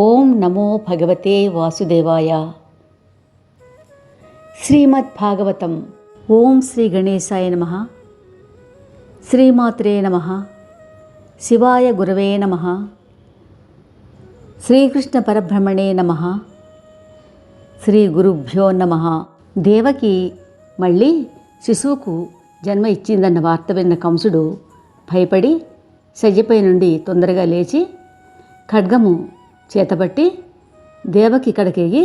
ఓం నమో భగవతే వాసుదేవాయ. శ్రీమద్ భాగవతం ఓం శ్రీ గణేశాయ నమ. శ్రీమాత్రే నమ. శివాయ గురవే నమ. శ్రీకృష్ణ పరబ్రహ్మణే నమ. శ్రీ గురుభ్యో నమ. దేవకి మళ్ళీ శిశువుకు జన్మ ఇచ్చిందన్న వార్త విన్న కంసుడు భయపడి శయ్యపై నుండి తొందరగా లేచి ఖడ్గము చేతబట్టి దేవకి ఇక్కడికెగి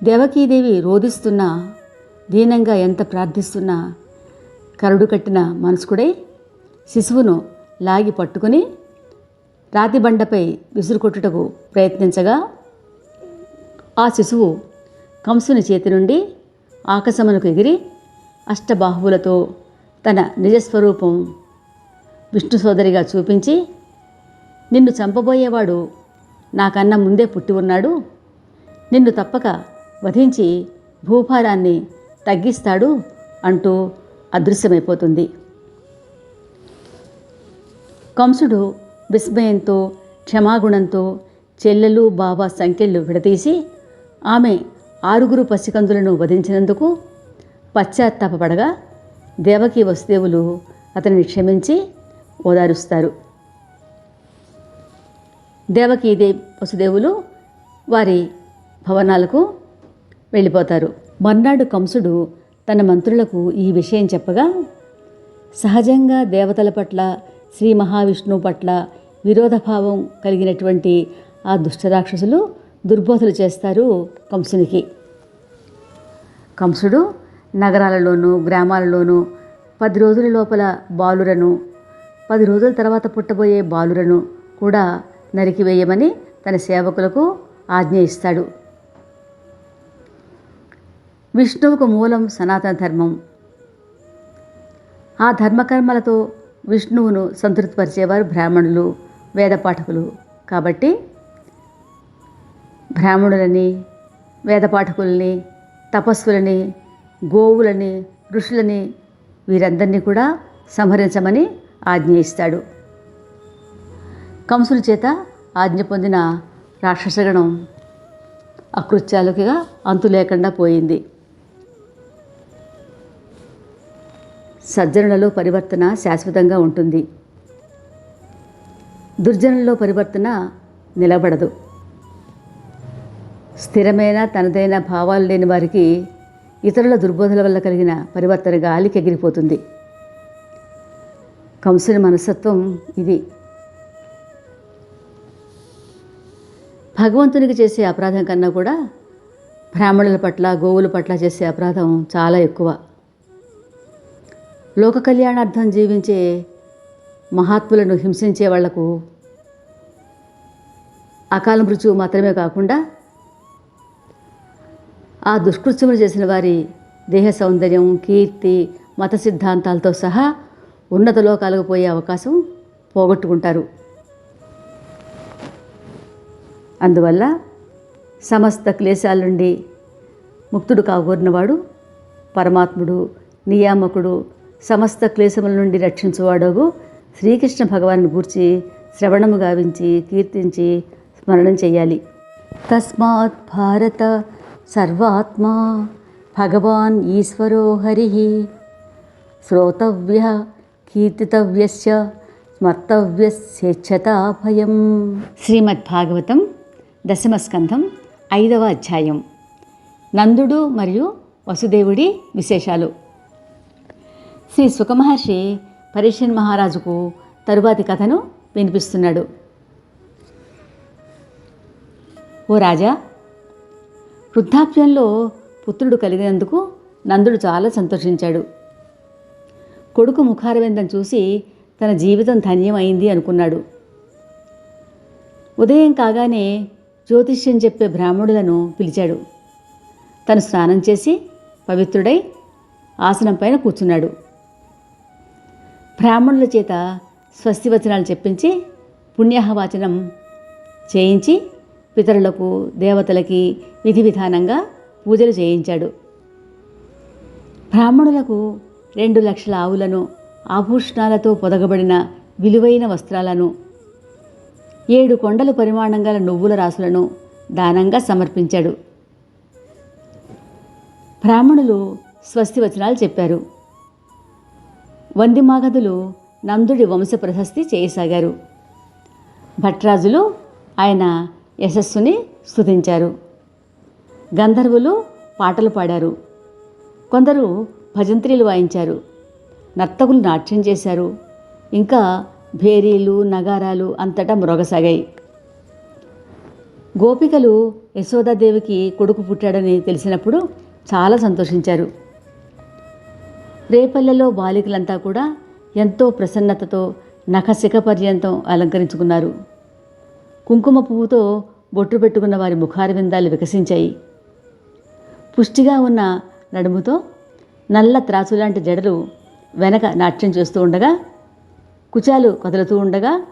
దేవకీదేవి రోధిస్తున్నా దీనంగా ఎంత ప్రార్థిస్తున్నా కరుడు కట్టిన మనసుకుడై శిశువును లాగి పట్టుకుని రాతి బండపై విసురుకొట్టుటకు ప్రయత్నించగా ఆ శిశువు కంసుని చేతి నుండి ఆకాశమునకు ఎగిరి అష్టబాహువులతో తన నిజస్వరూపం విష్ణు సోదరిగా చూపించి నిన్ను చంపబోయేవాడు నాకన్నా ముందే పుట్టి ఉన్నాడు. నిన్ను తప్పక వధించి భూభారాన్ని తగ్గిస్తాడు అంటూ అదృశ్యమైపోతుంది. కంసుడు విస్మయంతో క్షమాగుణంతో చెల్లెలు బావ సంఖ్యలు విడదీసి ఆమె ఆరుగురు పసికందులను వధించినందుకు పశ్చాత్తాపడగా దేవకి వసుదేవులు అతనిని క్షమించి ఓదారుస్తారు. దేవకీదే వసుదేవులు వారి భవనాలకు వెళ్ళిపోతారు. మర్నాడు కంసుడు తన మంత్రులకు ఈ విషయం చెప్పగా సహజంగా దేవతల పట్ల శ్రీ మహావిష్ణువు పట్ల విరోధభావం కలిగినటువంటి ఆ దుష్టరాక్షసులు దుర్బోధలు చేస్తారు కంసునికి. కంసుడు నగరాలలోనూ గ్రామాలలోనూ పది రోజుల లోపల బాలురను పది రోజుల తర్వాత పుట్టబోయే బాలురను కూడా నరికివేయమని తన సేవకులకు ఆజ్ఞ ఇస్తాడు. విష్ణువుకు మూలం సనాతన ధర్మం. ఆ ధర్మకర్మలతో విష్ణువును సంతృప్తిపరిచేవారు బ్రాహ్మణులు వేద పాఠకులు. కాబట్టి బ్రాహ్మణులని వేద పాఠకుల్ని తపస్సులని గోవులని ఋషులని వీరందరినీ కూడా సంహరించమని ఆజ్ఞ ఇస్తాడు. కంసుల చేత ఆజ్ఞ పొందిన రాక్షసగణం అకృత్యాలకిగా అంతు లేకుండా పోయింది. సజ్జనులలో పరివర్తన శాశ్వతంగా ఉంటుంది. దుర్జనుల్లో పరివర్తన నిలబడదు. స్థిరమైన తనదైన భావాలు లేని వారికి ఇతరుల దుర్బోధల వల్ల కలిగిన పరివర్తన గాలికి ఎగిరిపోతుంది. కంసుని మనస్తత్వం ఇది. భగవంతునికి చేసే అపరాధం కన్నా కూడా బ్రాహ్మణుల పట్ల గోవుల పట్ల చేసే అపరాధం చాలా ఎక్కువ. లోక కళ్యాణార్థం జీవించే మహాత్ములను హింసించే వాళ్ళకు అకాల మృత్యువు మాత్రమే కాకుండా ఆ దుష్కృత్యములు చేసిన వారి దేహ సౌందర్యం కీర్తి మత సిద్ధాంతాలతో సహా ఉన్నత లోకాలకు పోయే అవకాశం పోగొట్టుకుంటారు. అందువల్ల సమస్త క్లేశాల నుండి ముక్తుడు కాగోరినవాడు పరమాత్ముడు నియామకుడు సమస్త క్లేశముల నుండి రక్షించువాడగు. శ్రీకృష్ణ భగవాన్ని గూర్చి శ్రవణము గావించి కీర్తించి స్మరణం చేయాలి. తస్మాత్ భారత సర్వాత్మా భగవాన్ ఈశ్వరో హరి. శ్రోతవ్య కీర్తితవ్యస్య స్మర్తవ్యస్యేచ్ఛతా భయం శ్రీమద్భాగవతం దశమస్కంధం ఐదవ అధ్యాయం. నందుడు మరియు వసుదేవుడి విశేషాలు. శ్రీ సుఖమహర్షి పరీక్షన్ మహారాజుకు తరువాతి కథను వినిపిస్తున్నాడు. ఓ రాజా వృద్ధాప్యంలో పుత్రుడు కలిగినందుకు నందుడు చాలా సంతోషించాడు. కొడుకు ముఖారవిందం చూసి తన జీవితం ధన్యమైంది అనుకున్నాడు. ఉదయం కాగానే జ్యోతిష్యం చెప్పే బ్రాహ్మణులను పిలిచాడు. తను స్నానం చేసి పవిత్రుడై ఆసనం పైన కూర్చున్నాడు. బ్రాహ్మణుల చేత స్వస్తివచనాలు చెప్పించి పుణ్యాహవాచనం చేయించి పితరులకు దేవతలకి విధి విధానంగా పూజలు చేయించాడు. బ్రాహ్మణులకు రెండు లక్షల ఆవులను ఆభూషణాలతో పొదగబడిన విలువైన వస్త్రాలను ఏడు కొండలు పరిమాణం గల నువ్వుల రాసులను దానంగా సమర్పించాడు. బ్రాహ్మణులు స్వస్తి వచనాలు చెప్పారు. వందిమాగధులు నందుడి వంశ ప్రశస్తి చేయసాగారు. భట్రాజులు ఆయన యశస్సుని స్థుతించారు గంధర్వులు పాటలు పాడారు. కొందరు భజంత్రీలు వాయించారు. నర్తకులు నాట్యం చేశారు. ఇంకా భేరీలు నగారాలు అంతటా మ్రోగసాగాయి. గోపికలు యశోదాదేవికి కొడుకు పుట్టాడని తెలిసినప్పుడు చాలా సంతోషించారు. రేపల్లెలో బాలికలంతా కూడా ఎంతో ప్రసన్నతతో నఖశిఖ పర్యంతం అలంకరించుకున్నారు. కుంకుమ పువ్వుతో బొట్టు పెట్టుకున్న వారి ముఖారవిందాలు వికసించాయి. పుష్టిగా ఉన్న నడుముతో నల్ల త్రాసులాంటి జడలు వెనక నాట్యం చేస్తూ ఉండగా కుచాలు కదులుతూ ఉండగా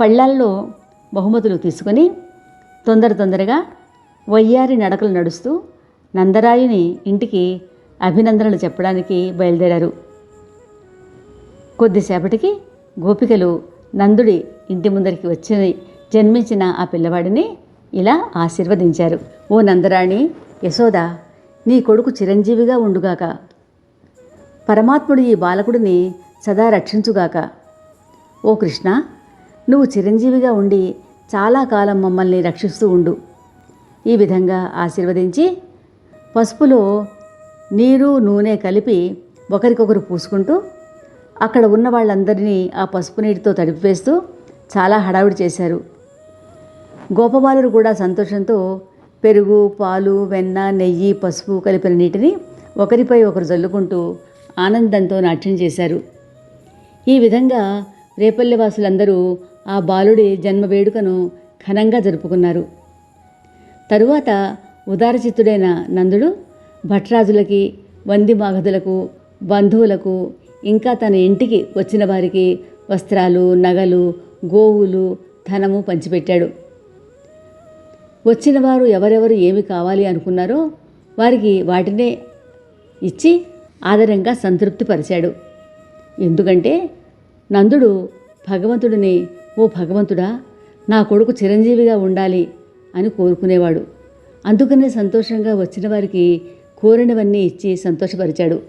పళ్ళాల్లో బహుమతులు తీసుకొని తొందర తొందరగా వయ్యారి నడకలు నడుస్తూ నందరాయుని ఇంటికి అభినందనలు చెప్పడానికి బయలుదేరారు. కొద్దిసేపటికి గోపికలు నందుడి ఇంటి ముందరికి వచ్చి జన్మించిన ఆ పిల్లవాడిని ఇలా ఆశీర్వదించారు. ఓ నందరాణి యశోద నీ కొడుకు చిరంజీవిగా ఉండుగాక. పరమాత్ముడు ఈ బాలకుడిని సదా రక్షించుగాక. ఓ కృష్ణ నువ్వు చిరంజీవిగా ఉండి చాలా కాలం మమ్మల్ని రక్షిస్తూ ఉండు. ఈ విధంగా ఆశీర్వదించి పసుపులో నీరు నూనె కలిపి ఒకరికొకరు పూసుకుంటూ అక్కడ ఉన్న వాళ్ళందరినీ ఆ పసుపు నీటితో తడిపివేస్తూ చాలా హడావిడి చేశారు. గోపబాలురు కూడా సంతోషంతో పెరుగు పాలు వెన్న నెయ్యి పసుపు కలిపిన నీటిని ఒకరిపై ఒకరు జల్లుకుంటూ ఆనందంతో నాట్యం చేశారు. ఈ విధంగా రేపల్లెవాసులందరూ ఆ బాలుడి జన్మ వేడుకను ఘనంగా జరుపుకున్నారు. తరువాత ఉదారచిత్తుడైన నందుడు భట్రాజులకి వందిమాగధులకు బంధువులకు ఇంకా తన ఇంటికి వచ్చిన వారికి వస్త్రాలు నగలు గోవులు ధనము పంచిపెట్టాడు. వచ్చినవారు ఎవరెవరు ఏమి కావాలి అనుకున్నారో వారికి వాటినే ఇచ్చి ఆదరంగా సంతృప్తిపరిచాడు. ఎందుకంటే నందుడు భగవంతుడిని ఓ భగవంతుడా నా కొడుకు చిరంజీవిగా ఉండాలి అని కోరుకునేవాడు. అందుకనే సంతోషంగా వచ్చిన వారికి కోరినవన్నీ ఇచ్చి సంతోషపరిచాడు.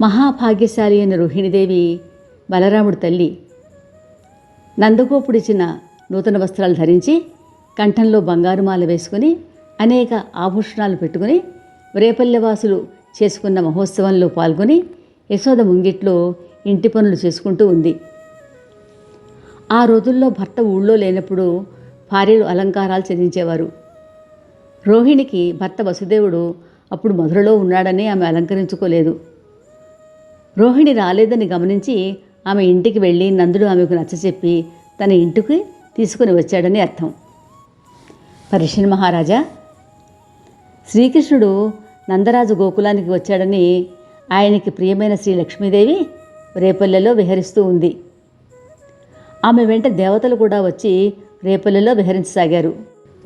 మహాభాగ్యశాలి అయిన రోహిణిదేవి బలరాముడి తల్లి. నందగోపుడిచ్చిన నూతన వస్త్రాలు ధరించి కంఠంలో బంగారు మాల వేసుకుని అనేక ఆభూషణాలు పెట్టుకుని రేపల్లెవాసులు చేసుకున్న మహోత్సవంలో పాల్గొని యశోద ముంగిట్లో ఇంటి పనులు చేసుకుంటూ ఉంది. ఆ రోజుల్లో భర్త ఊళ్ళో లేనప్పుడు భార్యలు అలంకారాలు చెల్లించేవారు. రోహిణికి భర్త వసుదేవుడు అప్పుడు మధురలో ఉన్నాడని ఆమె అలంకరించుకోలేదు. రోహిణి రాలేదని గమనించి ఆమె ఇంటికి వెళ్ళి నందుడు ఆమెకు నచ్చచెప్పి తన ఇంటికి తీసుకుని వచ్చాడని అర్థం. పరీషన్ మహారాజా శ్రీకృష్ణుడు నందరాజు గోకులానికి వచ్చాడని ఆయనకి ప్రియమైన శ్రీ లక్ష్మీదేవి రేపల్లెలో విహరిస్తూ ఉంది. ఆమె వెంట దేవతలు కూడా వచ్చి రేపల్లెలో విహరించసాగారు.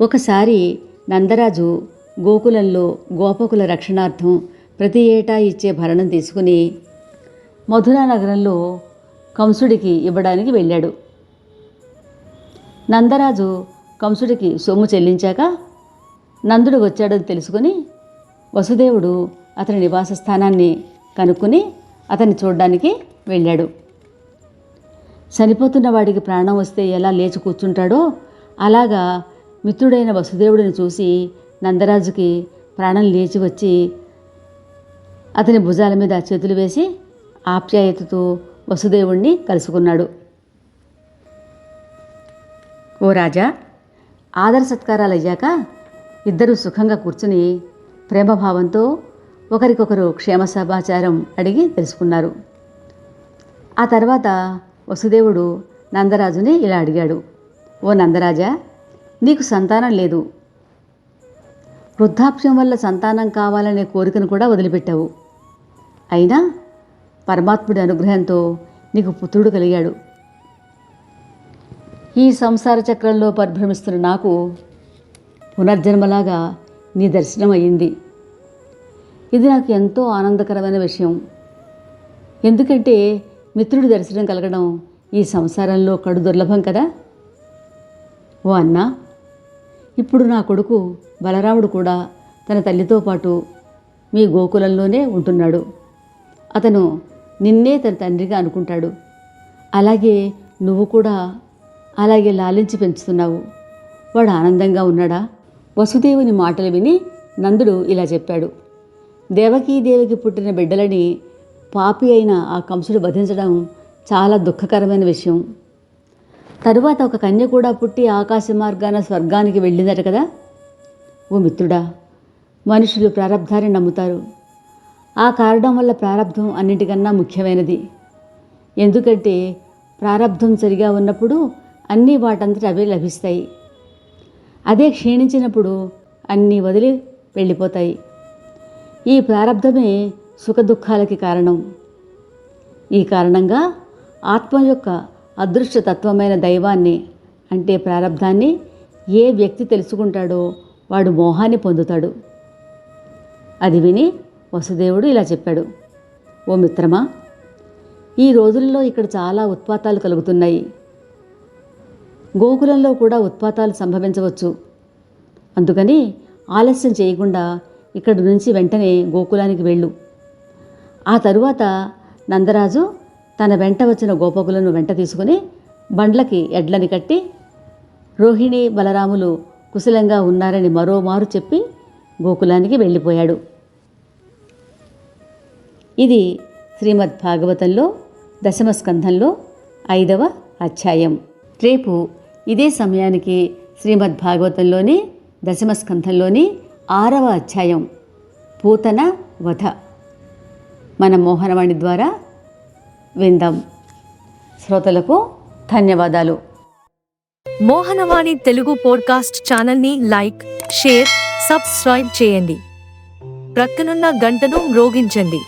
ఒకసారి నందరాజు గోకులంలో గోపకుల రక్షణార్థం ప్రతి ఏటా ఇచ్చే భరణం తీసుకుని మధురా నగరంలో కంసుడికి ఇవ్వడానికి వెళ్ళాడు. నందరాజు కంసుడికి సొమ్ము చెల్లించాక నందుడు వచ్చాడని తెలుసుకుని వసుదేవుడు అతని నివాస స్థానాన్ని కనుక్కుని అతన్ని చూడడానికి వెళ్ళాడు. చనిపోతున్న వాడికి ప్రాణం వస్తే ఎలా లేచి కూర్చుంటాడో అలాగా మిత్రుడైన వసుదేవుడిని చూసి నందరాజుకి ప్రాణం లేచి వచ్చి అతని భుజాల మీద చేతులు వేసి ఆప్యాయతతో వసుదేవుణ్ణి కలుసుకున్నాడు. ఓ రాజా ఆదర సత్కారాలు అయ్యాక ఇద్దరూ సుఖంగా కూర్చుని ప్రేమభావంతో ఒకరికొకరు క్షేమ సమాచారం అడిగి తెలుసుకున్నారు. ఆ తర్వాత వసుదేవుడు నందరాజుని ఇలా అడిగాడు. ఓ నందరాజా నీకు సంతానం లేదు. వృద్ధాప్యం వల్ల సంతానం కావాలనే కోరికను కూడా వదిలిపెట్టావు. అయినా పరమాత్ముడి అనుగ్రహంతో నీకు పుత్రుడు కలిగాడు. ఈ సంసార చక్రంలో పరిభ్రమిస్తున్న నాకు పునర్జన్మలాగా నీ దర్శనం అయ్యింది ఇది నాకు ఎంతో ఆనందకరమైన విషయం. ఎందుకంటే మిత్రుడి దర్శనం కలగడం ఈ సంసారంలో కడు దుర్లభం కదా? ఓ అన్నా ఇప్పుడు నా కొడుకు బలరాముడు కూడా తన తల్లితో పాటు మీ గోకులంలోనే ఉంటున్నాడు. అతను నిన్నే తన తండ్రిగా అనుకుంటాడు. అలాగే నువ్వు కూడా అలాగే లాలించి పెంచుతున్నావు. వాడు ఆనందంగా ఉన్నాడా? వసుదేవుని మాటలు విని నందుడు ఇలా చెప్పాడు. దేవకీదేవికి పుట్టిన బిడ్డలని పాపి అయిన ఆ కంసుడు వధించడం చాలా దుఃఖకరమైన విషయం. తరువాత ఒక కన్య కూడా పుట్టి ఆకాశ మార్గాన స్వర్గానికి వెళ్ళిందట కదా? ఓ మిత్రుడా మనుషులు ప్రారంధాన్ని నమ్ముతారు. ఆ కారణం వల్ల ప్రారంధం అన్నిటికన్నా ముఖ్యమైనది. ఎందుకంటే ప్రారంధం సరిగా ఉన్నప్పుడు అన్నీ వాటంతటి అవే లభిస్తాయి. అదే క్షీణించినప్పుడు అన్నీ వదిలి వెళ్ళిపోతాయి. ఈ ప్రారంధమే సుఖదుఖాలకి కారణం. ఈ కారణంగా ఆత్మ యొక్క అదృష్టతత్వమైన దైవాన్ని అంటే ప్రారంధాన్ని ఏ వ్యక్తి తెలుసుకుంటాడో వాడు మోహాన్ని పొందుతాడు. అది విని వసుదేవుడు ఇలా చెప్పాడు. ఓ మిత్రమా ఈ రోజుల్లో ఇక్కడ చాలా ఉత్పాతాలు కలుగుతున్నాయి. గోకులంలో కూడా ఉత్పాతాలు సంభవించవచ్చు. అందుకని ఆలస్యం చేయకుండా ఇక్కడి నుంచి వెంటనే గోకులానికి వెళ్ళు. ఆ తరువాత నందరాజు తన వెంట వచ్చిన గోపకులను వెంట తీసుకుని బండ్లకి ఎడ్లని కట్టి రోహిణి బలరాములు కుశలంగా ఉన్నారని మరోమారు చెప్పి గోకులానికి వెళ్ళిపోయాడు. ఇది శ్రీమద్ భాగవతంలో దశమ స్కంధంలో ఐదవ అధ్యాయం. రేపు ఇదే సమయానికి శ్రీమద్ భాగవతంలోని దశమ స్కంధంలోని ఆరవ అధ్యాయం పూతన వధ. మన మోహనవాణి ద్వారా విందాం. శ్రోతలకు ధన్యవాదాలు. మోహనవాణి తెలుగు పోడ్కాస్ట్ ఛానల్ని లైక్ షేర్ సబ్స్క్రైబ్ చేయండి. ప్రక్కనున్న గంటను మ్రోగించండి.